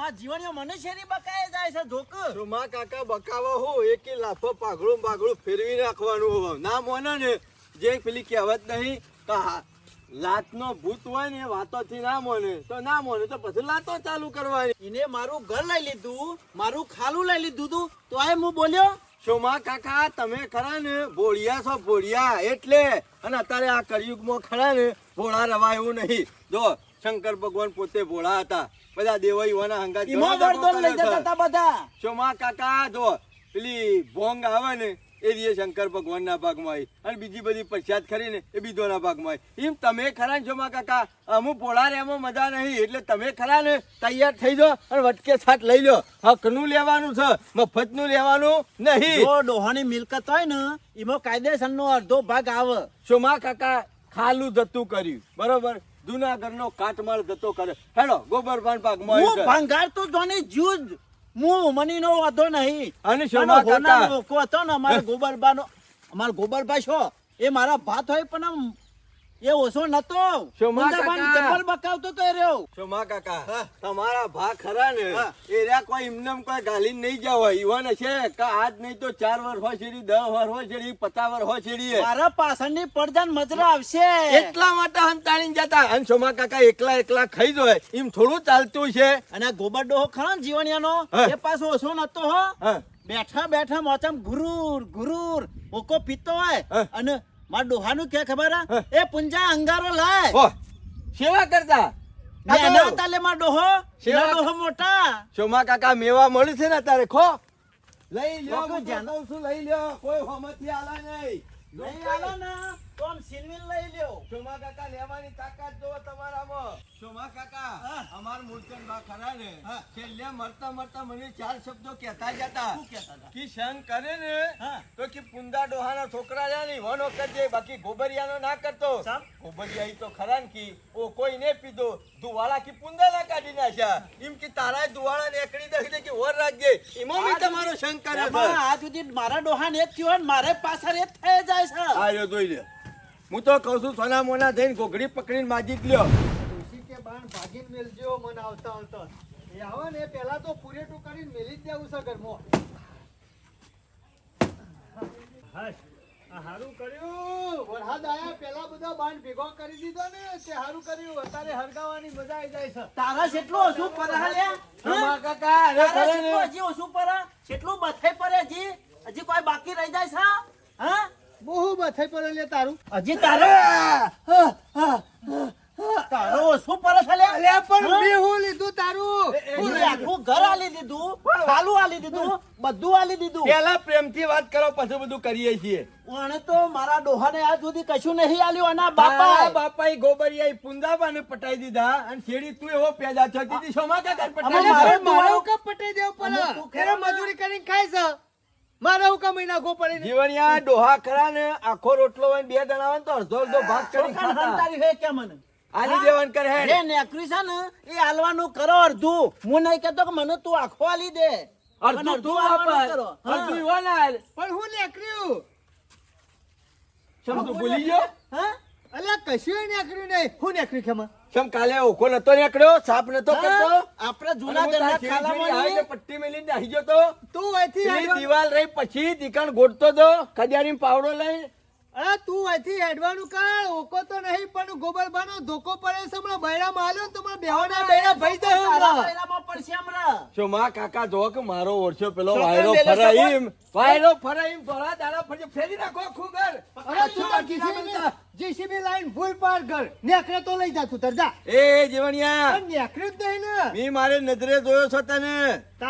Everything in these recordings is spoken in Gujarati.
મારા જીવણીઓ મને શેરી બકાય જાય છે ધોક. રૂમા કાકા બકાવો હો એક લાફો પાઘળો બાઘળો ફેરવી નાખવાનું હોવ ના મોને ને જે પેલી કહેવત નહીં તો લાતનો ભૂત હોય ને એ વાતોથી ના મોને તો ના મોને તો પછી લાતો ચાલુ કરવાની. એને મારું ઘર લઈ લીધું મારું ખાલું લઈ લીધું તું તો આ હું બોલ્યો? શોમા કાકા તમે ખરા ને ભોળિયા છો ભોળિયા એટલે. અને અત્યારે આ કળિયુગમાં ખરા ને ભોળા રવા એવું નહીં. જો શંકર ભગવાન પોતે ભોળા હતા. બધા દેવાઈઓના લઈ જતા હતા બધા. સોમા કાકા જો પેલી ભોંગ આવે ને એ રીએ શંકર ભગવાનના ભાગમાં આવી. અને બીજી બધી પ્રસાદ ખરી ને એ બીજોના ભાગમાં આવી. એમ તમે ખરા ને જોમા કાકા? અમુક ભોળા રેમાં મજા નહીં. એટલે તમે ખરા ને તૈયાર થઈ જાઓ અને વટકે સાથ લઈ લો હકનું લેવાનું છે મફતનું લેવાનું નહીં. જો ડોહાની મિલકત હોય ને એમાં કાયદેસરનો અડધો ભાગ આવે. ચોમા કાકા ખાલું જતું કર્યું. બરોબર? જુનાગઢનો કાટમાળ જતો કરે હેલો ગોબરભાન ભાગમાં હું આવ્યું છે. ભંગાર તો જોને જુજ હું મની નો વાંધો નહીં અને હોનાર કાકા. મારે હતો ને અમારા ગોબરબાનો અમારા ગોબરભાઈ છો એ મારા ભાત હોય પણ આમ એ ઓછો નતો. ચપ્પલ બકાવતો તો રહ્યો. શોમા કાકા? તમારા ભા ખરા ને? એ રહ્યા કોઈ ઇમનમ કોઈ ગાલી નહીં જાવ ઈવન છે કે આજ નહીં તો ચાર વર્ષ હોય છેડી દસ વર્ષ હોય છેડી પચાસ વર્ષ હોય છેડી મારા પાછળની પડદાન મજરા આવશે. એટલા માટે હંતાડીને જતા. અને શોમા કાકા એકલા એકલા ખાઈ જોય એમ થોડું ચાલતું છે. અને આ ગોબર ડોહો ખરો ને જીવણિયાનો? એ પાછો ઓછો નતો હો. બેઠા બેઠા મોચમ ગુરુર ગુરુર ઓકો પીતો હોય અને મારા ડોહાનું કે ખબર? એ પુંજા અંગારો લાય. સેવા કરતા? ને આ તો એના તાલે માં ડોહો. સેવા- ડોહો મોટા. સોમા કાકા મેવા મળે છે ને તારે ખો. લઈ લ્યો હું જાણ- છું, લઈ લ્યો. કોઈ હોમતથી આલા નહીં. લઈ આલો ને. તો આમ સિલવીન લઈ લ્યો. સોમા કાકા લેવાની તાકાત જો તમારામાં. સોમા કાકા અમાર મૂર્છન બા ખરા ને? છેલ્લે મરતા મરતા મને ચાર શબ્દો કહેતા જતા. શું કહેતા હતા? કે સંગ કરે ને તો કે પુંદા ડોહાના છોકરા રહ્યા વનો કરજે બાકી ગોબરિયાનો ના કરતો. ગોબરિયા તો ખરા ને કી ઓ કોઈ ને પીધો દુવાળા કી પુંદા ના કાઢી નાખ્યા. એમ કે તારા ધુવાળા ને એકડી દે કે ઓર રાખજે. એમાં બી તમારો સંગ કરે આ સુધી મારા ડોહા ને જ થયો ને મારે પાછળ એ જ થઈ જાય છે. આયો જોઈ લે હું તો કહું છું સોના મોના થઈને ઘોઘડી પકડીને માજી લ્યો. ડોશી કે બાણ ભાગીને મેલજો મને આવતા આવતા. એ આવે ને પેલા તો પૂરેટું કરીને મેલી જ દેવું છે ઘરમાં. હારું કર્યું. વરસાદ આયા પેલા બધા બાણ ભેગો કરી દીધો ને તે હારું કર્યું. અત્યારે હરગાવાની મજા આવી જાય છે. તારા જેટલું ઓછું પર હાલ્યા કાકા અરે તારા ને. હજી ઓછું પર બથે પડે હજી હજી કોઈ બાકી રહી જાય છે? હા? બહુ બથાઈ પડે લે તારું. હજી તારે તારો શું પર લે? અલ્યા પણ મેં હું લીધું તારું? હું આખું ઘર આલી દીધું ખાલું આલી દીધું બધું આલી દીધું. પેલા પ્રેમથી વાત કરો પછી બધું કરીએ છીએ. અને તો મારા ડોહાને આજ સુધી કશું નહીં આલ્યું અને બાપા બાપા ગોબરિયા પુંદાબાને પટાઈ દીધા અને છેડી તું એવો પેદા થયો. દીદી શોમાં કાકા પટાઈ મારે દીધા. મારે પટાઈ દેવું અમુક તું પડે મજૂરી કરીને ખાઈ છે મારે હું મહિના ગો પડે જીવણિયા ડોહા ખરા ને આખો રોટલો હોય બે દણા હોય તો અડધો અડધો ભાગ કરી હંતારી હે કે મને? આલી દેવાન કરે હે નેકરી છે ને એ આલવાનું કરો અડધું. હું નહીં કહેતો કે મને તું આખો આલી દે. અડધું તું. હા. અડધું ઈવોને આલ. પણ હું નેકર્યું શેમ તું ભૂલી ગયો? હા? અલ્યા કશું નેકર્યું નહીં. હું નેકરી ખેમા શેમ કાલે ઓખો નતો નીકળ્યો? સાપ નતો કરતો? આપણે જૂના દરના ખાલામાં આવીને. પટ્ટી મેલીને આવી ગયો તો? તું અહીંથી દિવાલ રહી પછી દીકણ ગોઠતો તો? કજારી પાવડો લઈ? અરે તું અહીંથી હેડવાનું કર. ઓકો તો નહીં પણ ગોબરબાનો ધોકો પડે છે. હમણાં બૈરા માલ્યો ને તો મારા બેવાના બૈરા ભાઈ જાય હમણાં. પડશે હમણાં. શું માં કાકા જો કે મારો ઓરછો પેલો વાયરો ફરાઈમ વાયરો ફરાઈમ થોડા દાડા ફરી ફેરી નાખો ખુગર અરે તું તો જીસીબી લાઈન ફૂલ પાર ઘર. નેકરે તો લઈ જા તું તાર જા. એ જીવણિયા. નેકરે જ નહીં ને. મી મારે નજરે જોયો છો તને?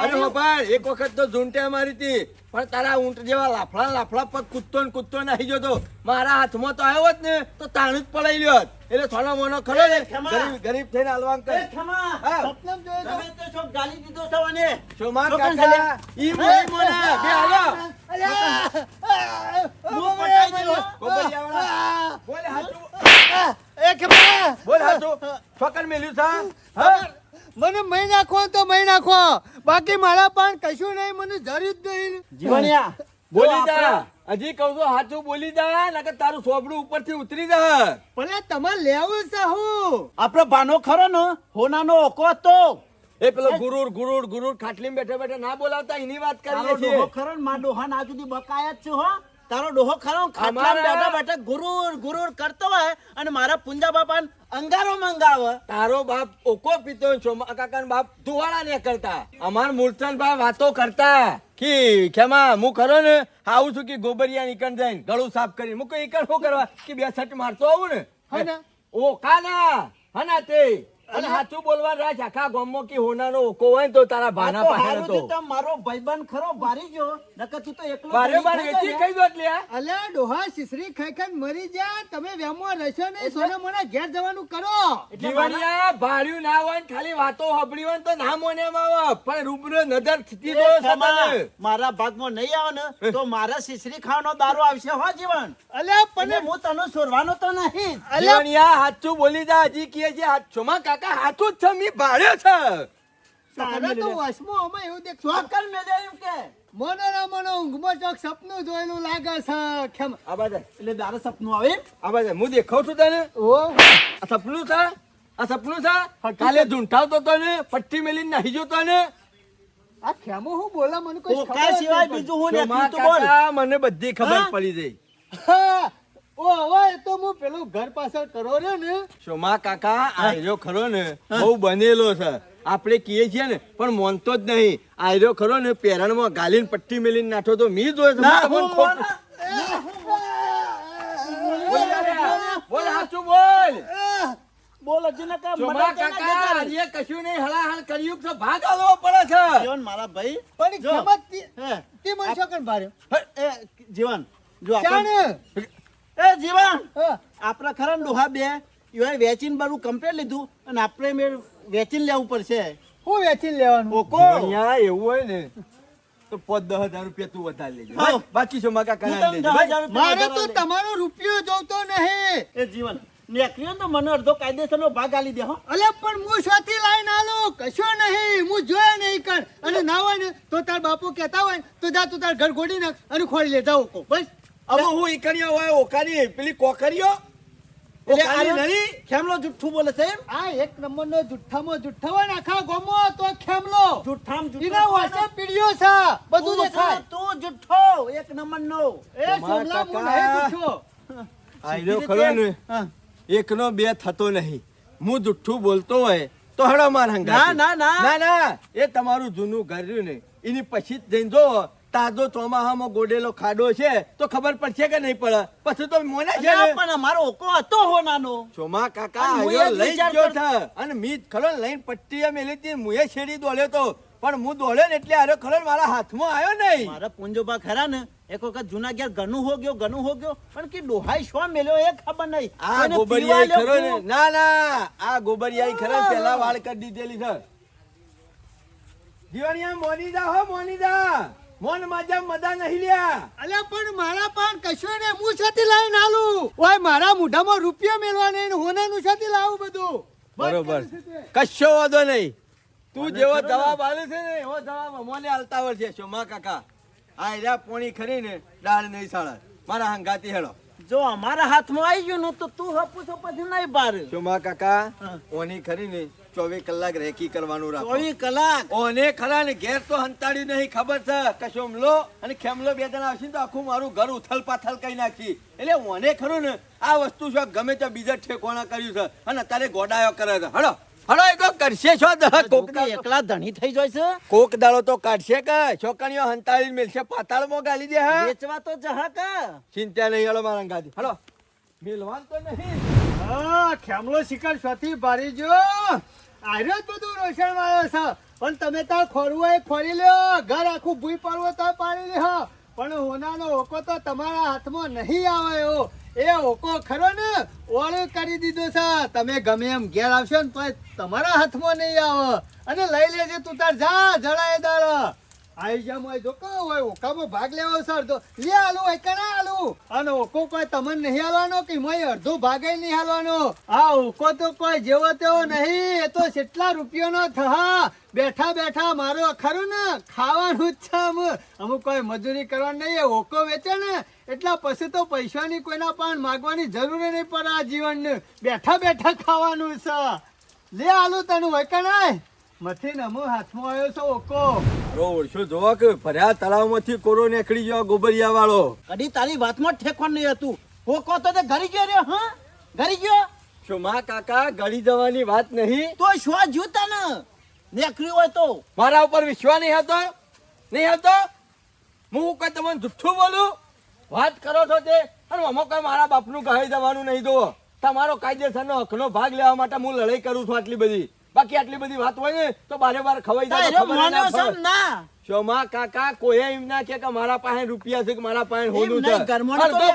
અરે હોપાળ એક વખત તો ઝૂંટે મારી હતી. પણ તારા ઊંટ જેવા લાફડા લાફડા પર કૂદતો ને કૂદતો નાહી ગયો તો. મારા હાથમાં તો આવ્યો જ ને તો તાણું જ પડાઈ લ્યો. એટલે થોડો મોનો ખરો ને ગરીબ ગરીબ થઈને હાલવાન કરે ખમા. સપનમ જોયો તો? તમે તો ગાલી દીધો છો અને. શોમા છોકરાને કાકા ઈ મોય મોના. બે હાલો. અલ્યા! હું? પટાઈ ગયો. ગોબરિયાવાળા. બોલ હાચું. એ ખમા. બોલ હાચું. છોકર મેલ્યું છે હા? મને મહી નાખો તો મહી નાખો. બાકી મારા પાન કશું નહીં મને જરૂર જ નહીં. જીવણિયા. બોલી આપણે- હજી કહું છું સાચું બોલી જા નકર તારું સોબડું ઉપરથી ઉતરી જા ભલે તમારે લેવું છે હું. આપણો ભાનો ખરો ને હોનાનો ઓકો હતો. એ પેલો ગુરુર ગુરુર ગુરુર ખાટલી બેઠા બેઠા ના બોલાવતા એની વાત કરીએ છીએ. ખરો ને મારા ડોહાને આ સુધી બકાયા જ છું હો. તારો ડોહો ખરો ખાટલામાં બેઠા બેઠા ગુરુર ગુરુર કરતો હોય અને મારા પુંજા બાપા અંગારો મંગાવે. તારો બાપ ઓકો પીતો છો કાકા બાપ ધુવાળા ને કરતા. અમાર મૂળચંદ ભાઈ વાતો કરતા. કે ખેમા હું ખરો ને આવું છું કે ગોબરિયા નીકળ જાય ગળું સાફ કરી હું કઈ શું કરવા? કે બે સટ મારતો આવું ને? હા ને? ઓ કાના હના તે. અને સાચું બોલવા રાજ આખા ગામમાં કે હોનાનો ઓકો હોય તો તારા ભાના પાસે હતો તો. મારો ભાઈબંધ ખરો ભારી ગયો. નકર તું તો એકલો બારે બાર વેચી ખાઈ દો એટલે અલે ડોહા સિસરી ખાઈ ખાઈને મરી જા. તમે વેમો રહેશો ને સોને મને ઘેર જવાનું કરો. જીવનિયા ભાડ્યું ના હોય ખાલી વાતો હબડી હોય તો ના મોને આવે. પણ રૂબરૂ નજર સ્થિતિ તો સતાને. મારા ભાગમાં નહીં આવે ને તો મારા સિસરી ખાવાનો દારૂ આવશે હો જીવન. અલ્યા અને પણ હું તને છોડવાનો તો નહીં. જ. અલ્યા જીવણિયા બોલી જા હજી કહે છે હાચુંમાં કાકા હાચું જ છે મી ભાડ્યો છે. તારા તો અમે એવું દેખ ચોક્કસ મેલે એમ કે. મને ના મને ઊંઘમાં ચોક સપનું જોયેલું લાગે છે. ખેમ આ બાજુ. એટલે દારૂ સપનું આવે? આ બાજુ. હું દેખાવ છું તને? ઓ. આ સપનું છે? આ સપનું છે? કાલે ઝૂંટાવતો તો ને પટ્ટી મેલીને નાહી જતો ને આ ખેમો હું બોલા મને કોઈ ખબર સિવાય બીજું હું ને નથી તું બોલ. મને બધી ખબર પડી ગઈ. હા, ઓ હવે એ તો હું પેલું ઘર પાછળ કરો રહ્યો ને સોમા કાકા આયરો ખરો ને બહુ બનેલો છે. આપણે કહીએ છીએ ને પણ મોનતો જ નહીં. આયરો ખરો ને પેરણમાં ગાલીન પટ્ટી મેલીને નાઠો તો મી જોયો છે. બોલ. સોમા કાકા. કશું નહીં હળાહળ કર્યું તો ભાગ આલવો પડે છે. જીવન મારા ભાઈ પણ તી- હે, તી મને શોકન ભાર્યો. જીવન. જો આપણે- એ જીવન! આપણે ખરા ડોહા બે એવા વેચીને બધું કમ્પ્લેટ લીધું અને આપણે મેં વેચીને લેવું પડશે. હું વેચીને લેવાનું? ઓકો. અહીંયા એવું હોય ને તો પાંચ દસ હજાર રૂપિયા તું વધારે લેજે. બાકી છો. હજાર રૂપિયા મારે તો તમારો રૂપિયો જોતો નહીં. એ જીવન નેકરીઓ ને તો મને અડધો કાયદેસરનો ભાગ આલી દે હો. અલે પણ હું શોથી લાઈન આલો? કશો નહીં. હું જોયે નહીં કર અને ના હોય ને તો તાર બાપુ કહેતા હોય તો જા તું તાર ઘર ગોડી નાખ અને ખોડી લેતા ઓકો બસ. હવે હું ઈકણિયા હોય ઓકાની પેલી કોકરીઓ ખેમલો જુઠ્ઠું બોલે છે આ એક નંબરનો જુઠ્ઠામો જુઠ્ઠા હોય ને આખા ગોમો તો ખેમલો. જુઠ્ઠામ એના વાસે પીડ્યો છે. બધું દેખાય. તું જુઠ્ઠો. એક નંબરનો. એ સોમલા હું કાકા. નહીં જુઠ્ઠો. સીધી ખરો ને. એકનો બે થતો નહીં. હું જુઠ્ઠું બોલતો હોય તો હડો માર હંગા ના, ના, ના. ના ના. એ તમારું જૂનું ઘર રહ્યું ને. એની પછી જઈને જો તાજો ચોમાહામાં ગોડેલો ખાડો છે તો ખબર પડશે કે નહીં પડે? પછી તો મોને છે પણ અમારો ઓકો હતો હો નાનો. ચોમા કાકા આયો લઈ ગયો. છે. અને મી ખરો લઈને પટ્ટીએ મેલી હતી મુએ છેડી દોડ્યો તો. પણ હું દોડ્યો ને એટલે આરો ખરો મારા હાથમાં આવ્યો નહીં. મારા પુંજોબા ખરા ને એક વખત જૂના ઘેર ગનું હો ગયો ગનું હો ગયો પણ કે ડોહાઈ શો મેલ્યો એ ખબર નહીં. આ ગોબરિયા ગોબરિયાઈ ખરો ને? ના ના આ ગોબરિયાઈ ખરો પેલા વાળ કરી દીધેલી છે. જીવણિયા મોની જા હો મોની દા મોન માજા મદા નહીં લ્યા. અલ્યા પણ મારા પાન કશો ને હું છતી લઈને આલું? ઓય મારા મોઢામાં રૂપિયો મેળવા નહીં ને હોનાનું છતી લાવું બધું? બરોબર. કશો વાંધો નહીં. તું જેવો જવાબ આલે છે ને એવો જવાબ મોને આલતા આવડશે શોમા કાકા. આ એરા પોણી ખરી ને દાળ નહીં સાળા મારા હંગાતી હેડો જો અમારા હાથમાં આવી ગયું ને તો તું હપુ તો પછી નહીં બાર. શોમા કાકા. ઓની ખરી ને ચોવીસ કલાક રેકી કરવાનું રાખો. ચોવીસ કલાક? ઓને ખરા ને ઘેર તો હંતાડી નહીં ખબર છે? કે સોમલો અને ખેમલો બે જણા આવશે તો આખું મારું ઘર ઉથલ પાથલ કરી નાખી. એટલે ઓને ખરું ને આ વસ્તુ શું ગમે તે બીજા ઠેકોણા કર્યું છે. અને અત્યારે ગોડાયો કરે છે. હડો હડો એ તો કરશે છો દહ કોક એકલા ધણી થઈ જાય છે? કોક દાડો તો કાઢશે કે? છોકરીઓ હંતાળી મેલશે પાતાળમાં ગાલી દે હા? વેચવા તો જહાકા ચિંતા નહીં હડો મારા ગાદી હડો મેલવાન તો નહીં. હા ખેમલો શિકાર છતી ભારી જો. આર્યો જ બધું રોશન વાળો છે. પણ તમે તાર ખોરવું હોય ખોરી લ્યો. ઘર આખું ભૂઈ પડવો તો પાડી લ્યો. પણ હોનાનો ઓકો તો તમારા હાથમાં નહીં આવે એવો. એ ઓકો ખરો ને? ઓળો કરી દીધો છે. તમે ગમે એમ ઘેર આવશો ને તો તમારા હાથમાં નહીં આવે. અને લઈ લેજે તું તાર. જા જણાય દાડ. આઈ જામ હોય જો હોય, ઓકામાં ભાગ લેવો સર તો લે આલુ હોય કણા આલુ. અને ઓકો કોઈ તમને નહીં હાલવાનો કે મોય અડધો ભાગે નહીં હાલવાનો? આ ઓકો તો કોઈ જેવો તેવો નહીં. એ તો કેટલા થા બેઠા બેઠા મારો ખરું ને? ખાવાનું જ છે અમુ અમુક કોઈ મજૂરી કરવાની નહીં ઓકો વેચે ને. એટલા પછી તો પૈસાની કોઈના પણ માગવાની જરૂર નહીં પડે આ જીવનને. બેઠા બેઠા ખાવાનું છે. લે આલુ તને, હોય મથી નમો હાથમાં આવ્યો છે ઓકો. રો ઓળશો જોવા કે ભર્યા તળાવમાંથી કોરો નીકળી ગયો ગોબરિયા વાળો કદી તારી વાતમાં જ ઠેકવાનું નહીં હતું. કોકો તો તે ઘરી ગયો રે હા? ઘરી ગયો? શું માં કાકા ગળી જવાની વાત નહીં? તો શું જોતા ને? નીકળ્યું હોય તો. મારા ઉપર વિશ્વાસ નહીં હતો? નહીં હતો? હું કઈ તમને જુઠ્ઠું બોલું? વાત કરો છો તે? અને આમાં કઈ મારા બાપનું કહી દેવાનું નહીં દો તમારો કાયદેસરનો હકનો ભાગ લેવા માટે હું લડાઈ કરું છું આટલી બધી. બાકી આટલી બધી વાત હોય ને તો બારે બાર ખવાઈ જાય ના શોમા કાકા કોઈ એમ ના કે મારા પાસે રૂપિયા છે કે મારા પાસે હોનું છે. અડધો લે-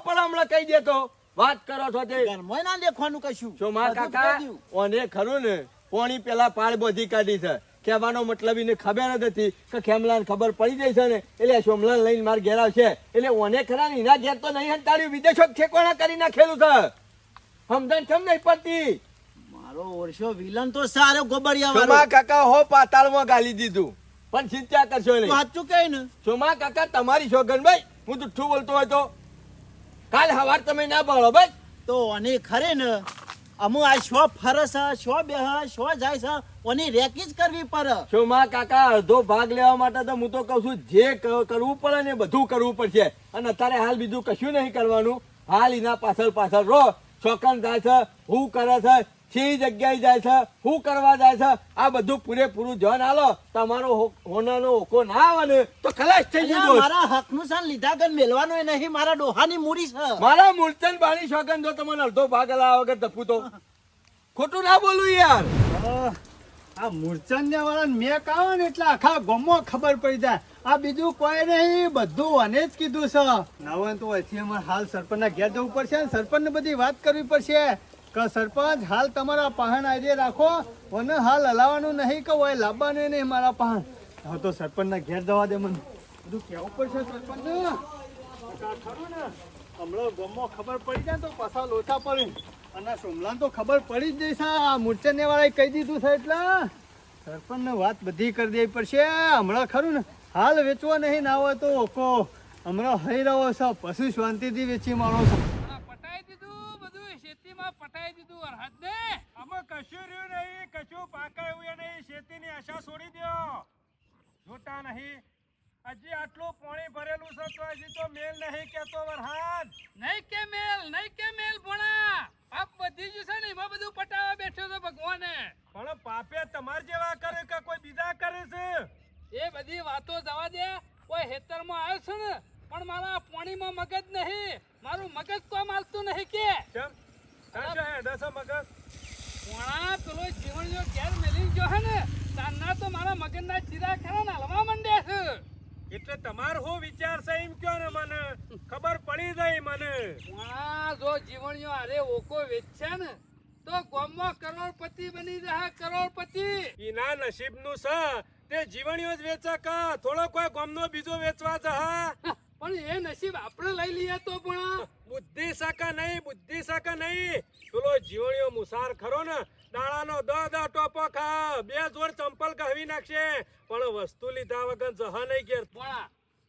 પણ હમણાં કહી દેતો વાત કરો છો તે. ઘરમાં ના દેખવાનું કશું. શોમા કાકા ઓને ખરું ને પોણી પેલા પાળ બધી કાઢી છે. કહેવાનો મતલબ એને ખબર જ હતી કે ખેમલાને ખબર પડી જાય છે ને એટલે સોમલાન લઈને માર ઘેર આવશે. એટલે ઓને ખરા એના ઘેર તો નહીં હંતાડ્યું વિદેશો ઠેકોણા કરી નાખેલું છે. સમજણ કેમ નહીં પડતી? મારો ઓરશો વિલન તો સારો ગોબરિયા વાળો. કાકા હો પાતાળમાં ગાલી દીધું. પણ ચિંતા કરશો નહીં. સાચું કહે ને? સોમા કાકા તમારી ભાઈ હું જુઠ્ઠું બોલતો હોય તો. કાલ હવાર તમે ના બોલો ભાઈ. તો અને ખરે ને અમુ આ શો ફરસ શો બેહ શો જાય છે ઓની રેકી જ કરવી પડે. સોમા કાકા અડધો ભાગ લેવા માટે તો હું તો કહું છું જે કરવું પડે ને બધું કરવું પડશે. અને અત્યારે હાલ બીજું કશું નહીં કરવાનું. હાલ એના પાછળ પાછળ રહો. શોકન જાય છે હું કરે છે છે જગ્યાએ જાય છે હું કરવા જાય છે આ બધું પૂરેપૂરું ધ્યાન આલો. તમારો હોનાનો હોકો ના આવે ને તો ખલાસ થઈ જજો. મારા હકનું સાન લીધા ગન મેલવાનો એ નહીં મારા ડોહાની મૂડી છે. મારા મૂળચંદ બાણી શોકન જો તમને અડધો ભાગ લાવા વગર ધપું તો ખોટું ના બોલું યાર. આ મૂર્છન્ય વાળા મેં કાવો ને એટલે આખા ગમો ખબર પડી જાય. આ બીજું કોઈ નહીં, બધું અને જ કીધું છે. નવન તો અહીંથી અમારે હાલ સરપંચના ઘેર જવું પડશે ને, સરપંચને બધી વાત કરવી પડશે. કે સરપંચ, હાલ તમારા પહાણ આજે રાખો, મને હાલ હલાવવાનું નહીં કે હોય લાવવાનું નહીં મારા પહાણ. હવે તો સરપંચના ઘેર જવા દે મને. બધું કહેવું પડશે સરપંચને. ખરું ને. હમણાં ગમો ખબર પડી જાય તો પાછા લોચા પડે. અને સોમલાન તો ખબર પડી જ જઈશ આ મૂર્છન્ય વાળાએ કહી દીધું છે એટલે. સરપંચને વાત બધી કરી દેવી પડશે. હમણાં ખરું ને હાલ વેચવા નહીં ના હોય તો ઓકો. હમણાં હઈ રહ્યો છે પશુ શાંતિથી વેચી મારો છો. પટાઈ દીધું બધું ખેતીમાં પટાઈ દીધું અરહદ ને. આમાં કશું રહ્યું નહીં કશું પાકાય એવું નહીં ખેતીની આશા છોડી દ્યો જોતા નહીં. હજી આટલું પાણી ભરેલું છે તો હજી તો મેલ નહીં કેતો વરહાદ. નહીં કે મેલ નહીં કે મેલ ભણા. પાપ વધી જ છે ને એમાં બધું પટાવા બેઠો છો ભગવાને. પણ પાપે તમાર જેવા કરે કે કોઈ બીજા કરે છે? એ બધી વાતો જવા દે. કોઈ હેતરમાં આવ્યો છે ને પણ મારા પાણીમાં મગજ નહીં. મારું મગજ તો માલતું નહીં કે. કેમ દસો મગજ? પોણા પેલો જીવણીઓ ઘેર મેલી ગયો હે ને તારના તો મારા મગજના ચીરા ખરા ને હલવા માંડ્યા છે. એટલે તમાર શું વિચાર છે એમ કયો ને મને? ખબર પડી જાય મને. હા જો જીવણીઓ અરે ઓકો વેચશે ને તો ગામમાં કરોડપતિ બની જાય કરોડપતિ. ઈના નસીબનું છે. તે જીવણીઓ જ વેચા કા? થોડો કોઈ ગોમનો બીજો વેચવા હા પણ એ નસીબ આપણે લઈ લઈએ તો પણ. બુદ્ધિ શાખા નહીં બુદ્ધિ શાખા નહીં. પેલો જીવણીઓ મુસાર ખરો ને દાડાનો દ દ ટોપો ખા બે જોડ ચંપલ કહવી નાખશે. પણ વસ્તુ લીધા વગર જહ નહીં ઘેર. પણ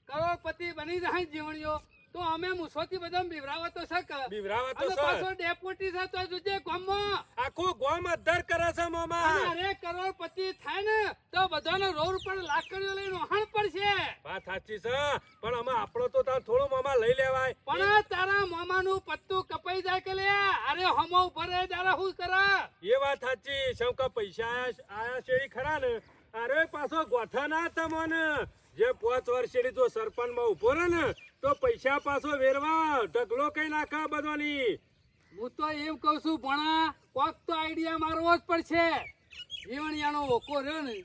કરોડપતિ બની જાય જીવણીઓ તો અમે મુસોથી બધા બીવરાવા તો શક બીવરાવા તો પાછો ડેપ્યુટી છે તો જોજે ગામમાં. આખો ગોમ અધર કરે છે મોમા. અરે કરોડપતિ થાય ને તો બધાનો રોડ ઉપર લાકડીઓ લઈને વહાણ પડશે. વાત સાચી છે. પણ અમે આપણો તો તાર થોડું મોમા લઈ લેવાય. પણ તારા મોમાનું પત્તું કપાઈ જાય કે લે અરે હમો ભરે તારા શું કરા? એ વાત સાચી. શંકા પૈસા આયા છે એ ખરા ને? અરે પાછો ગોઠા ના તમને. જે પાંચ તો જો સરપંચમાં ઊભો રહે ને તો પૈસા પાછો વેરવા ઢગલો કઈ નાખા બધોની? હું તો એમ કઉ છું ભણા કોક તો આઈડિયા મારવો જ પડશે. જીવણિયાનો ઓકો રહ્યો ને.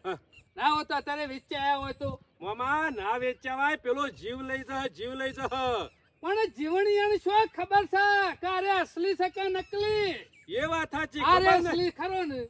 ના હોતા અત્યારે વિચાર આવ્યો હોય તો. મામા ના વેચાવાય પેલો જીવ લઈ જા જીવ લઈ જા પણ જીવણિયાની શું ખબર છે? કે અરે અસલી છે કે નકલી? એ વાત સાચી ખબર અસલી ખરો ને?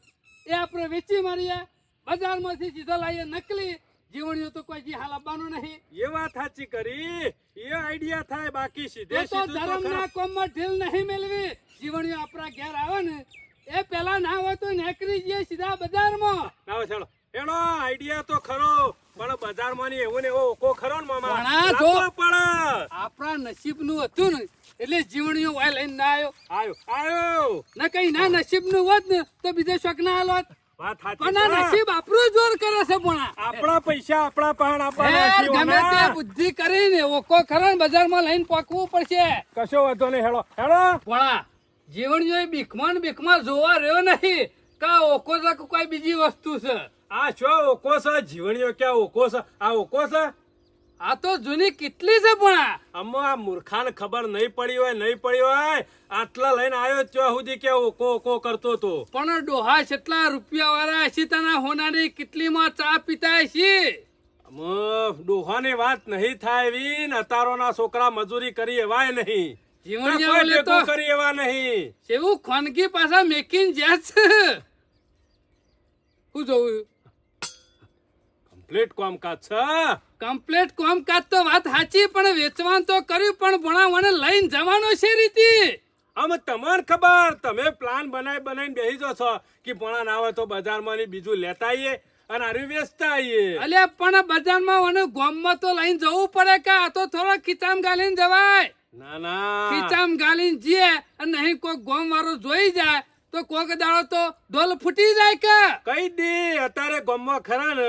એ આપણે વેચી મારીએ બજારમાંથી સીધો લાવીએ નકલી. જીવણીઓ તો કોઈ જી હાલ નહીં. એ વાત સાચી કરી. એ આઈડિયા થાય બાકી સીધે તો ધર્મના કોમમાં ઢીલ નહીં મેળવી. જીવણીઓ આપણા ઘેર આવે ને એ પેલા ના હોય તો નેકરી જઈએ સીધા બજારમાં. ના ચાલો. એનો આઈડિયા તો ખરો પણ બજારમાં ની એવું ને એવો ઓકો ખરો ને મામા? આપણા નસીબનું હતું ને એટલે જીવણીઓ વાય લઈને ના આવ્યો. આવ્યો. આયો ના કઈ ના નસીબનું હોત ને તો બીજે શોખ ના છે. નસીબ આપણું જોર કરે છે પણ. આપણા પૈસા આપણા ગમે તે બુદ્ધિ કરીને ઓકો ખરા બજારમાં લઈને પોકવું પડશે. કશો વાંધો નહીં હેડો હેડો ભણા જીવન જોઈ બીકમાં બીકમાં જોવા રહ્યો નહીં. કા ઓકો કોઈ બીજી વસ્તુ છે? આ છો ઓકો છે? જીવણીઓ ક્યાં ઓકો છે? આ ઓકો છે? આ તો જૂની કેટલી છે પણ અમો આ મૂર્ખાને ખબર નહીં પડી હોય નહીં પડી હોય આટલા લઈને આવ્યો ત્યાં સુધી કે ઓકો ઓકો કરતો તો પણ ડોહા કેટલા રૂપિયા વાળા હશે તના હોનાની કેટલીમાં ચા પીતા આમાં ડોહાની વાત નહીં થાય એવી ને અતારોના છોકરા મજૂરી કરી એવાય નહીં. જીવન ઓલે કરી એવા નહીં. એવું ખોનગી પાછા મેકીન જ્યાં છે. શું જોવું કમ્પ્લીટ કામકાજ છે. કમ્પ્લેટ કામકાજ તો વાત સાચી પણ વેચવાન તો કર્યું પણ ભણાવવાને લઈને જવાનો છે રીતિ. આમ તમાર ખબર તમે પ્લાન બનાવી બનાવીને બેસી જો છો કે ભણા ના આવે તો બજારમાં બીજું લેતા આવીએ અને આર્યું વેચતા આવીએ. અલ્યા પણ બજારમાં મને ગોમમાં તો લઈને જવું પડે કે આ તો થોડો ખીચામ ગાલીને જવાય? ના ના. ખીચામ ગાલીને જઈએ અને નહીં કોઈ ગોમ વાળો જોઈ જાય તો કોક દાડો તો ઢોલ ફૂટી જાય કે? કઈ દે અત્યારે ગોમમાં ખરા ને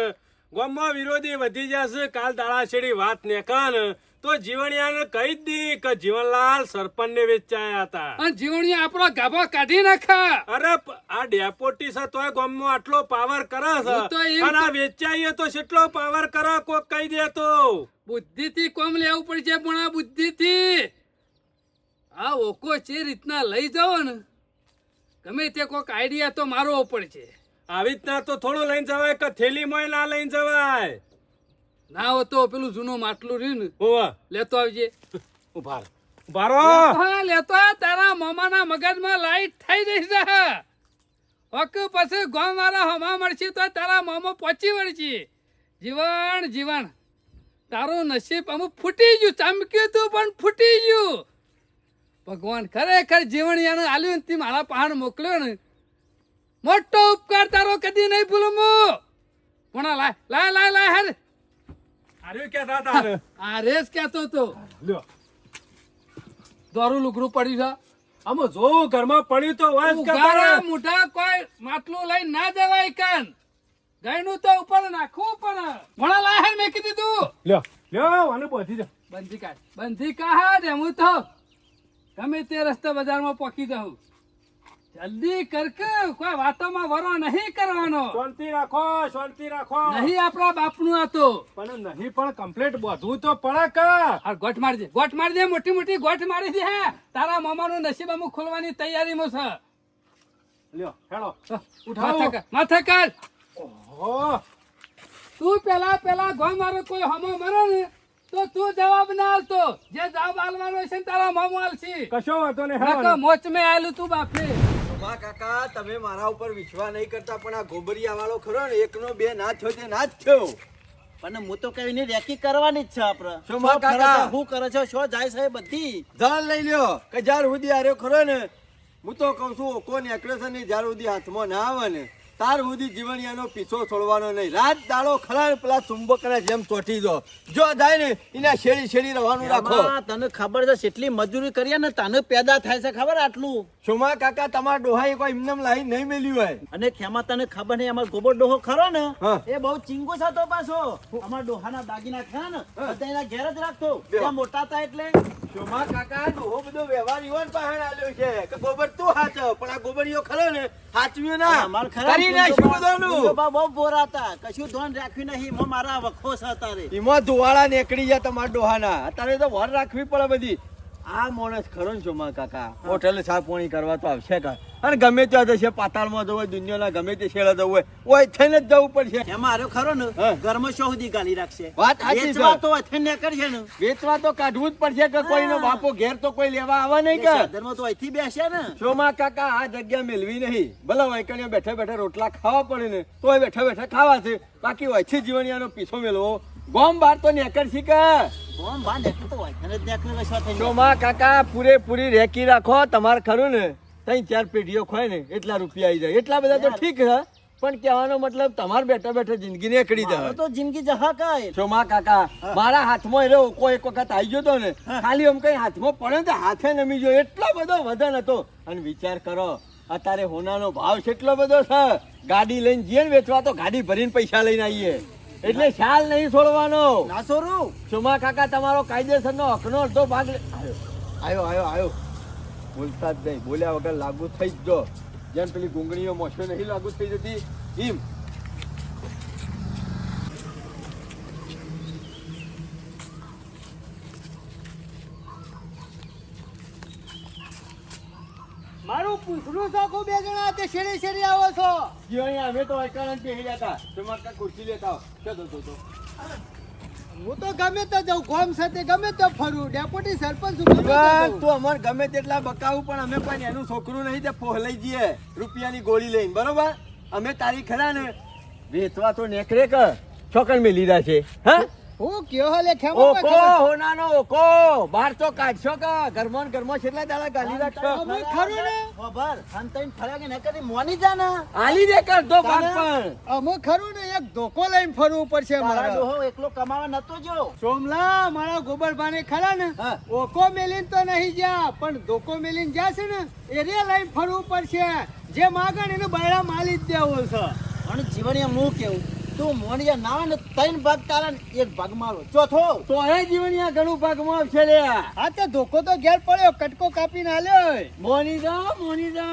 ગામમાં વિરોધી વધી જશે કાલ દાળાશેડી વાત નીકળે ને તો જીવણિયાને કહી જ દી કે જીવનલાલ સરપંચ ને વેચાયા હતા. અને જીવણિયા આપણો ગાભો કાઢી નાખા. અરે આ ડેપોટી છે તોય ગામમાં આટલો પાવર કરે છે. અને આ વેચાઈએ તો કેટલો પાવર કરે કોક કહી દે તો. બુદ્ધિથી કોમ લેવું પડશે પણ આ બુદ્ધિથી. આ ઓકો જે રીતના લઈ જાઓ ને ગમે તે કોક આઈડિયા તો મારવો પડશે. આવી રીતના તો થોડું લઈને જવાય કે થેલીમાં ના લઈને જવાય? ના હો તો પેલું જૂનું માટલું રહ્યું ને હોવા. લેતો આવજે. ઊભા રહો. ઊભા રહો. હા લેતો આ તારા મામાના મગજમાં લાઈટ થઈ જશે હક પછી ગામ વાળા હમા મળશે તો તારા મામા પહોંચી વળશે. જીવન જીવન તારું નસીબ અમુક ફૂટી ગયું ચમક્યું તું પણ ફૂટી ગયું. ભગવાન ખરેખર જીવણિયાને આલ્યું ને તે મારા પહાડ મોકલ્યો ને મોટો ઉપકાર તારો કદી નહીં ભૂલું હું. પણ લાય લાય લાય લાય હેર અરે કે દાદા અરે રેસ કહેતો તો લ્યો. દોરું લુગડું પડ્યું છે. આમાં જો ઘરમાં પડ્યું તો વાંચ કે ઉઘાડા મોઢા કોઈ માટલું લઈ ના દેવાય કાન. ગાયનું તો ઉપર નાખવું પણ. ભણા મેં કીધી દીધું લ્યો લ્યો આને બોધી જા બંધી કાઢ. બંધી કાઢ હું તો ગમે તે રસ્તે બજારમાં પોકી જાઉં. જલ્દી કર કે કોઈ વાતોમાં વરો નહીં કરવાનો. શાંતિ રાખો શાંતિ રાખો. નહીં આપણા બાપનું આ તો. પણ નહીં પણ કમ્પ્લેટ બધું તો પડે કે આ ગોઠ મારી દે ગોઠ મારી દે મોટી મોટી ગોઠ મારી દે. હે તારા મામાનું નસીબ અમુક ખોલવાની તૈયારીમાં છે. લ્યો હેડો. માથા ઉઠાવો. માથે કર ઓહો. તું પેલા પેલા ગોમ મારો કોઈ હમો મરે ને તો તું જવાબ ના આલતો જે જવાબ આલવાનો છે તારા મામો આલશી. કશો વાતો ને મોચ મેં આયલું તું બાપે ઉમા કાકા તમે મારા ઉપર વિશ્વાસ નહીં કરતા પણ આ ગોબરિયા વાળો ખરો ને એકનો બે ના થયો તે ના જ થયો. પણ હું તો કઈ રેકી કરવાની જ છે આપડે શું માં કાકા? હું કરે છે શું જાય છે બધી. જાળ લઈ લ્યો કે જાર સુધી આર્યો ખરો ને હું તો કઉ છું કોને એકડે છે ને જાર સુધી હાથમાં ના આવે ને. તાર સુધી જીવણિયાનો પીછો છોડવાનો નહીં. રાત દાડો ખરા પેલા ચુંબકના જેમ ચોટી દો. જો થાય ને એના શેરી શેરી રહેવાનું રાખો. તને ખબર છે કેટલી મજૂરી કરીએ ને તને પેદા થાય છે ખબર આટલું? સોમા કાકા તમારા ડોહાએ કોઈ એમનેમ લાઈ નહીં મેલ્યું હોય. અને ખેમા તને ખબર નહીં અમારો ગોબર ડોહો ખરો ને? એ બહુ ચીંગો હતો પાછો. અમારા ડોહાના દાગીના ખરા ને બધા એના ઘેર જ રાખતો. ત્યાં મોટા હતા એટલે. સોમા કાકા ડોહો બધો વ્યવહાર યુવાન પાસે આલ્યો છે. કે ગોબર તું હાચો પણ આ ગોબરિયો ખરો ને હાચવ્યો ના. અમાર ખરા કરી નાખ્યું બધાનું? બહુ કશું ધોન રાખ્યું નહીં. એમાં મારા વખો હતા એમાં ધુવાળા નીકળી ગયા તમારા ડોહાના. અત્યારે તો વર રાખવી પડે બધી. આ માણસ ખરો ને સોમા કાકા. હોટેલ ચા પાણી કરવા તો આવશે કા? અને ગમે ત્યાં જશે પાતાળમાં જવું હોય દુનિયાના ગમે તે શેડા જવું હોય. ઓય થઈને જ જવું પડશે. એમાં આર્યો ખરો ને. ઘરમાં શોધી ગાલી રાખશે? વાત. વેચવા તો અહીંથી નીકળશે ને. વેચવા તો કાઢવું જ પડશે કે કોઈનો બાપો ઘેર તો કોઈ લેવા આવા નહીં કે? સાધનમાં તો અહીંથી બેસે ને. ચોમા કાકા આ જગ્યા મેળવી નહીં. ભલે વૈકણીઓ બેઠા બેઠા રોટલા ખાવા પડે ને તોય બેઠા બેઠા ખાવા છે. બાકી વચ્ચે જીવણિયાનો પીછો મેળવો ગોમ બાર તો નેકર શીખે શોમાં કાકા પૂરેપૂરી રેકી રાખો. તમારે ખરું ને. ત્યાં ચાર પેઢીઓ ખોય ને એટલા રૂપિયા આવી જાય. એટલા બધા તો ઠીક છે. પણ કહેવાનો મતલબ તમારે બેઠા બેઠા જિંદગી નીકળી જાય તો જિંદગી જહા કાય ચોમા કાકા મારા હાથમાં એ રહ્યો. કોઈ એક વખત આવી ગયો તો ને ખાલી આમ કઈ હાથમાં પડે ને તો હાથે નમી ગયો. એટલો બધો વજન હતો. અને વિચાર કરો અત્યારે હોનાનો ભાવ કેટલો બધો છે. ગાડી લઈને જઈએ ને વેચવા તો ગાડી ભરીને પૈસા લઈને આવીએ. એટલે શાલ નહીં છોડવાનો. ના છોડું. ચુમા કાકા તમારો કાયદેસરનો હકનો અડધો ભાગ આવ્યો આવ્યો આવ્યો બોલતા જ નહીં. બોલ્યા વગર લાગુ થઈ જ જો. જેમ પેલી ગુંગળીઓ મોસો નહીં લાગુ થઈ જતી. એમ મારું પૂછડું ચોખ્ખું બે જણા તે શેરી શેરી આવો છો? જી અહીંયા અમે તો અચાનક બેસી રહ્યા હતા. કાકા ખુરશી લેતા. ચાલો તો હું તો ગમે તે જાઉં ગોમ સાથે ગમે તે ફરું. ડેપ્યુટી સરપંચ સુધી. તું અમાર ગમે તેટલા બકાવું પણ અમે પણ એનું છોકરું નહીં તે ફોહલાઈ જઈએ. રૂપિયાની ગોળી લઈને બરોબર? અમે તારી ખરા ને વેચવા તો નેકરે કર. છોકર મેં લીધા છે. હા? હું કયો હલે? ખેમો ઓકો ખબર. હોનાનો ઓકો બાર તો કાઢશો કે? ઘરમાં ગરમો છેલ્લા દાડા ગાલી રાખશો. અમે ખરું ને? ખબર સંતાઈને ફરાકે ને કરી મોની જા ના? આલી દે કર દો ભાગ પણ અમે ખરું ને એક ધોકો લઈને ફરવું પડશે મારે એકલો કમાવા નતો જો સોમલા મારા ગોબરભાને ખરા ને. ઓકો મેલીન તો નહીં જા પણ ધોકો મેલીન જાશે ને એરે લઈને ફરવું પડશે. જે માગણ એને બૈરા માલી જ દેવો છે. અને જીવન એમ હું કેવું? તું મોણિયા ના ને ત્રણ ભાગ તારા ને એક ભાગ મારો. ચોથો? તો એ જીવનિયા ઘણું ભાગમાં આવશે લે. હા તે ધોકો તો ઘેર પડ્યો કટકો કાપીને આલ્યો મોની દો મોની દો.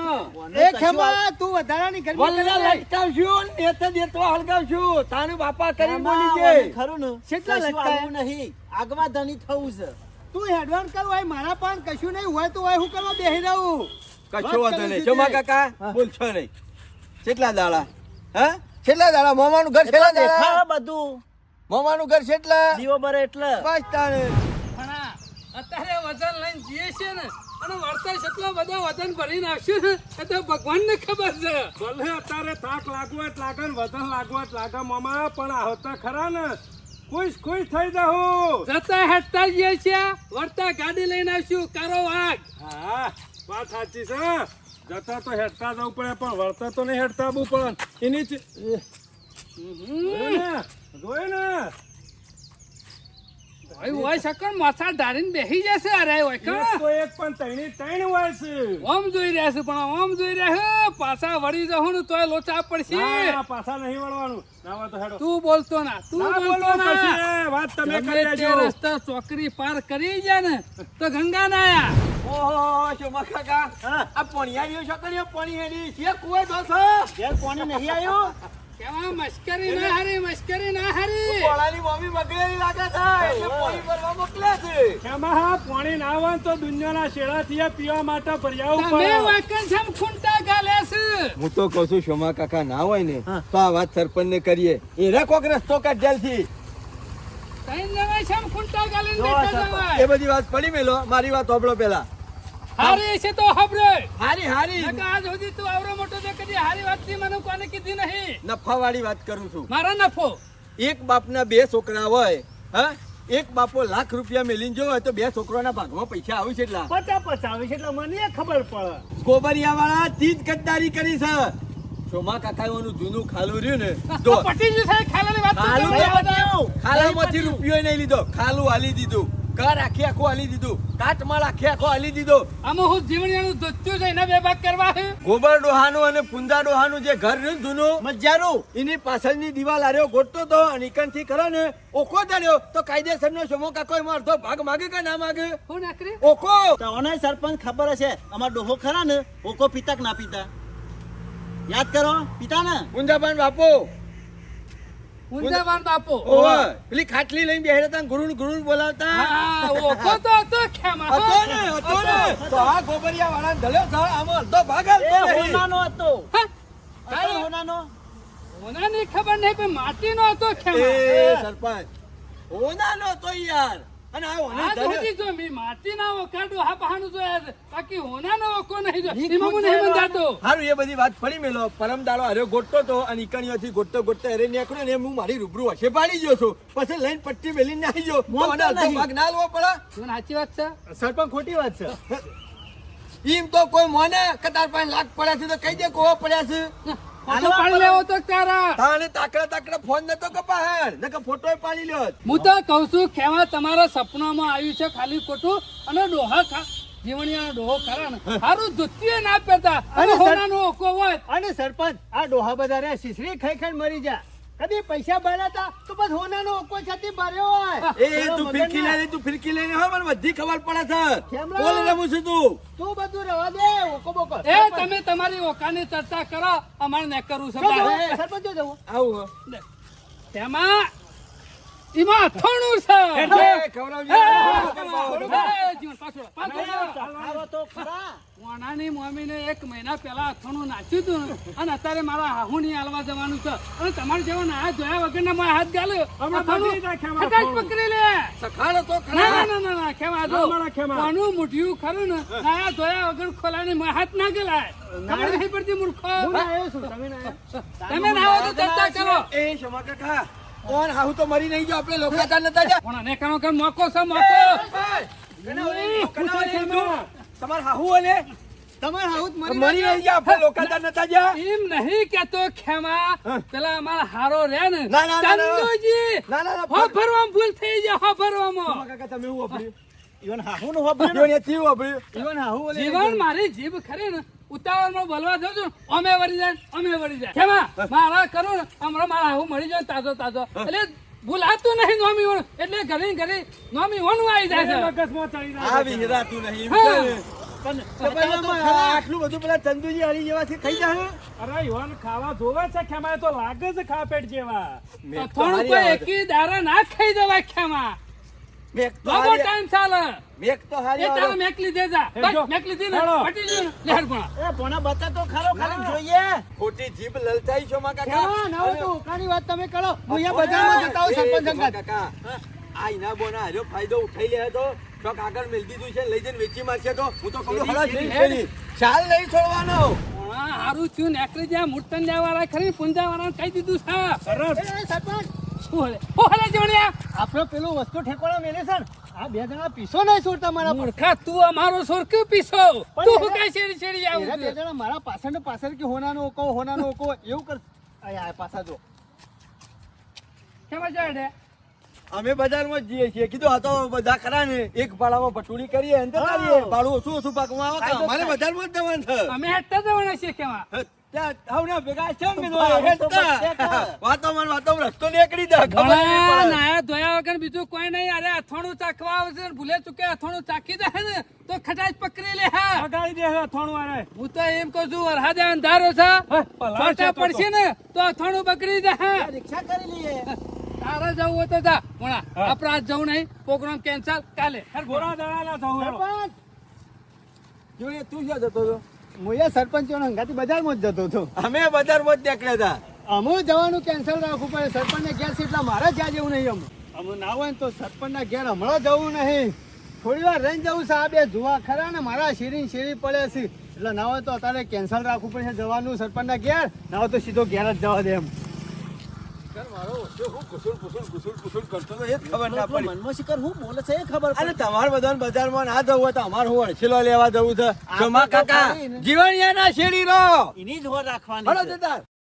એ ખમા તું વધારાની ગરમી વલ્લા. લટકાવશું ને તે દેતવા હલગાવશું તારું બાપા કરી બોલી દે ખરું ને. કેટલા કશું નહીં. આગવા ધણી થવું છે. તું હેડવાન કર હોય મારા પાન કશું નહીં હોય તો હોય હું કરવા બેહી રહું? કશું વાંધો નહીં. જો મા કાકા બોલશો નહીં. કેટલા દાડા? હા? કેટલા દાડા મોમાનું ઘર કેટલા દાડા. દેખા બધું. મોમાનું ઘર કેટલા દીવો ભરે એટલે. બસ તારે. અત્યારે વજન લઈને જઈએ છે ને અને વળતર કેટલો બધો વજન ભરી નાખશે ને એ તો ભગવાનને ખબર છે. ભલે અત્યારે થાક લાગવા જ લાગે ને વજન લાગવા જ લાગે મામા પણ આ હોતા ખરા ને. ખુશ ખુશ થઈ જાઉં જતા હેઠતા જઈએ છીએ વળતા ગાડી લઈને આવશું કારો વાઘ. હા વાત સાચી છે. જતા તો હેઠતા જવું પડે પણ વળતા તો નહીં હેઠતા આવવું પડે એની જ જોયું ને? ભાઈ હોય શકન મસા ધારીને બેસી જશે અરે હોય તો એક પણ ત્રણેય ત્રણ હોય છે. ઓમ જોઈ રહ્યા છે પણ ઓમ જોઈ રહ્યા છે. પાછા વળી જવું ને તોય લોચા પડશે. પાછા નહીં વળવાનું. તો હેડો. તું બોલતો ના તું બોલતો ના. વાત તમે કરી લેજો. રસ્તા ચોકડી પાર કરી જાય ને તો ગંગા ના આયા. ઓહો ચોમા કાકા હા. આ પોણિયારીઓ છોકરીઓ પોણી હેડી. છે કુવે તો છો ઘેર પાણી નહીં આવ્યો કેવા મશ્કરી ના હારી મશ્કરી ના હારી. પોળાની મમ્મી બગડેલી લાગે છે એટલે પોણી ભરવા મોકલે છે. કેમાં હા પાણી ના આવે તો દુનિયાના શેડાથી પીવા માટે તમે પડે વાકણ ખૂંટા ગાલે છે. હું તો કહું છું શોમા કાકા ના હોય ને તો આ વાત સરપંચ ને કરીએ એને કોક રસ્તો કાઢ્યાલથી તઈ જવાય છમ ખૂંટા ગાલીને જો બેઠા સરપંચ, એ બધી વાત પડી મેલો મારી વાત હોબળો પેલા. હારી છે તો હબરે હારી હારી. નકા આજ સુધી તું આવરો મોટો તે કદી હારી વાતથી મને કોને કીધી નહીં. નફા વાળી વાત કરું છું. મારા નફો. એક બાપના બે છોકરા હોય હા? એક બાપો લાખ રૂપિયા મેલીને જો તો બે છોકરાના ભાગમાં પૈસા આવે છે એટલા. પચા પચા આવે છે એટલે મને ખબર પડે. ગોબરિયા વાળા તીજ ગદ્દારી કરી છે. સોમા કાકાઓનું જૂનું ખાલું રહ્યું ને તો પટી જ થાય ખાલાની વાત ખાલું ખાલામાંથી રૂપિયો નહીં લીધો ખાલું હાલી દીધું. ઘર આખી આખું હાલી દીધું. કાટમાળ આખી આખો હાલી દીધો. આમાં હું જીવણિયાનું ધોત્યું છે એના બે ભાગ કરવા છે? ગોબર ડોહાનું અને પુંદા ડોહાનું જે ઘર રહ્યું જૂનું મજારું એની પાછળની દિવાલ આર્યો ગોઠતો તો અને ઈકણથી ખરો ને ચડ્યો તો કાયદેસરનો સમો કાકો એમાં અડધો ભાગ માગે કે ના માગે? હું ઓકો તને સરપંચ ખબર હશે અમાર ડોહો ખરા ને ઓકો પિતા ના પિતા. યાદ કરો પિતા ને પુંજાબાન બાપો બાપો પેલી ખાટલી લઈને બેહેલા હતા ગુરુન ગુરુન બોલાવતા. હા ઓકો તો હતો ખેમા. હતો ને હતો ને. તો આ ગોબરિયા વાળા ધલ્યો આમાં અડધો ભાગ. હોનાનો હતો. હા, હતો હોનાનો? હોનાની ખબર નહીં પણ માટીનો હતો એ સરપંચ હોનાનો તો યાર. અને આ ઓને આ જો મી માટીના ઓકાડો હા બહાનું જોયા છે. બાકી હોનાનો ઓકો નહીં જો. એમાં નહીં બંધાતો હારું એ બધી વાત ફરી મેલો. પરમ દાડો હર્યો ગોટતો તો અને ઈકણીઓથી ગોટતો ગોટતો હરે નીકળ્યો ને હું મારી રૂબરૂ હશે પાડી ગયો છું. પછી લઈને પટ્ટી વેલી આવી ગયો. આને અડધો ભાગ ના લેવો પડે. સાચી વાત છે? સરપંચ ખોટી વાત છે. એમ તો કોઈ મોને કતાર પાસે લાખ પડ્યા છે તો કઈ દે કોવા પડ્યા છે? ફોટો પાડી લેવો તો તારા. તાણે તાકડા તાકડા ફોન નતો કપાહેર નકર ફોટોય પાડી લ્યો હું તો છું ખેવા તમારા સપનામાં આવ્યું છે ખાલી ખોટું અને ડોહા ખા જીવણિયાનો ડોહો ખરા ને. સારું ધોતીએ ના પહેરતા. અને હોનાનો ઓકો હોય. અને સરપંચ આ ડોહા બધા રે શીશડી ખાઈ ખાઈ મરી જા. કદી પૈસા ભર્યા તો બસ હોનાનો ઓકો છતી ભર્યો હોય. એ તું ફિરકી લઈને તું ફિરકી લઈને હોય મને બધી ખબર પડે છે? બોલ રમું છું તું. તું બધું રહેવા દે ઓકો બોકો. એ તમે તમારી ઓકાની ચર્ચા કરો અમારે ને કરવું છે સરપંચ જો જવું. આવું. તેમાં એમાં અથાણું છે. વાણાની મમ્મીને એક મહિના પહેલા અથાણું નાચ્યું હતું અને અત્યારે મારા હાહુની હાલવા જવાનું છે. અને તમારે જેવા ના જોયા વગરના મારા હાથ ગાલ્યો હમણાં અથાણું પકડી થોડું. લે. સખાડો તો ના ખરા. ના ના ના ના ખેમા જો ના, ના, કોનું મુઠિયું ખરું ને. ના જોયા વગર ખોલાની મારા હાથ ના ગલાય. ખબર નહીં પડતી મૂર્ખો? હું ના આવ્યો છું? તમે ના? આવો તો ચર્ચા કરો. એ શમા કાકા. ઓન હાહુ તો મરી નહીં ગયો આપણે લોકાચાર નતા જા પણ અને કાનો કાન મોકો છે મોકો. તમાર હાહુ અને તમારે હાહુ મરી મરી નહીં ગયા આપણે લોકાચાર નતા જા એમ નહીં કેતો ખેમા પેલા અમાર હારો રે ને. ના, ના, ના, ના. ચંદુજી. ના ના ના હો ભરવામાં ભૂલ થઈ જા હો ભરવામાં. કાકા તમે હું વાપર્યું? ઈવન હોભળ્યું જીવન એ ચીવું વાપર્યું. ઈવન હાહુ ઓલે જીવન મારી જીભ ખરે ને. ઉતાવળમાં બોલવા દઉં અમે વળી જાય અમે વળી જાય. ખેમા મારા કરું હમણાં મારા હાહુ મળી જાય તાજો તાજો. એટલે ભૂલાતું નહીં નોમી ઓણ એટલે ઘરે ઘરે નોમી વણું આવી જાય છે. આવી વિહરાતું નહીં આટલું બધું પેલા ચંદુજી હરી જેવા છે ખાઈ જાય અરે ખાવા જોવે છે ખેમાય તો લાગે છે ખા પેટ જેવા. થોડું કોઈ એકી દારા ના ખાઈ દેવા ખેમા. મેક તો બાબો ટાઈમ ચાલે મેક તો હારી એ તારે મેકલી દે બસ મેકલી દે પટી ગયું ને. લેહડ એ ભોણા બતા તો ખરો ખાલી જોઈએ. ખોટી જીભ લલચાઈ છો માં કાકા. કેવા ના તો ઓકાની વાત તમે કરો. હું અહીંયા બજારમાં જતા હોઉં સરપંચ એ, કાકા આ ઇના બોના હાર્યો ફાયદો ઉઠાઈ લે તો ચોક આગળ મેલ દીધું છે લઈ જઈને વેચી મારશે તો હું તો કહું છું, હળો શેરી. ચાલ નહીં છોડવાનો. હા, હારું જ્યાં મૂર્તન વાળા ખરી પૂંજાવાળા કહી દીધું છે. એ, સરપંચ શું હલે જોણ્યા આપણે પેલું વસ્તુ ઠેકવાના મેલે છે આ બે જણા પીસો નહીં છોડતા તમારા. મૂર્ખા તું અમારો સોર કે પીસો તું હું કઈ શેરી શેરી આવું બે જણા મારા પાછળ પાછળ કે હોનાનો ઓકો હોનાનો ઓકો એવું કર. આય, પાછા જો. કેમાં જાય અમે બજારમાં જઈએ છીએ. કીધું આ તો બધા ખરા ને. એક ભાડામાં ભટુડી કરીએ અંતે કરીએ ભાડું ઓછું ઓછું પાકમાં આવે. અમારે બજારમાં જ જવાનું છે. અમે હેઠતા જવાના છીએ કેમાં ત્યાં હવના ભેગા છે ને કીધું, ભાડું તો હેડતા. બચે કે? વાતોમાં ને વાતોમાં રસ્તો નીકળી જાય ખબર નહીં ભણા, પડે. નાયા ધોયા વગર બીજું કોઈ નહીં. અરે અથોણું ચાખવા આવશે ભૂલે ચૂકે અથોણું ચાખી ને તો ખટાશ પકડી લે હા. બગાડી દે હું તો એમ કહું છું વરસાદે અંધારો છે. પડશે ને તો અથાણું બગડી દે રિક્ષા કરી લઈએ. તારે જવું હોય તો જા. ભણા આપણે આજ જવું નહીં. પ્રોગ્રામ કેન્સલ કાલે. થવું હેડો. સરપંચ! જોડે તું ક્યાં જતો હતો? હું એ સરપંચોના હંગાથી બજારમાં જ જતો હતો. અમે બજારમાં જ નીકળ્યા હતા. અમુ જવાનું કેન્સલ રાખવું પડે. સરપંચને ઘેર છે એટલે મારે જ્યાં જવું નહીં અમુ અમુ ના હોય ને તો સરપંચના ઘેર હમણાં જવું નહીં. થોડી વાર રહીને જવું છે આ બે જુવા ખરા ને મારા શેરી શેરી પડે છે. એટલે ના હોય તો અત્યારે કેન્સલ રાખવું પડશે જવાનું સરપંચના ઘેર. ના હોય તો સીધો ઘેર જ જવા દે એમ. ખબર ના શેરી રો એની જ રાખવાની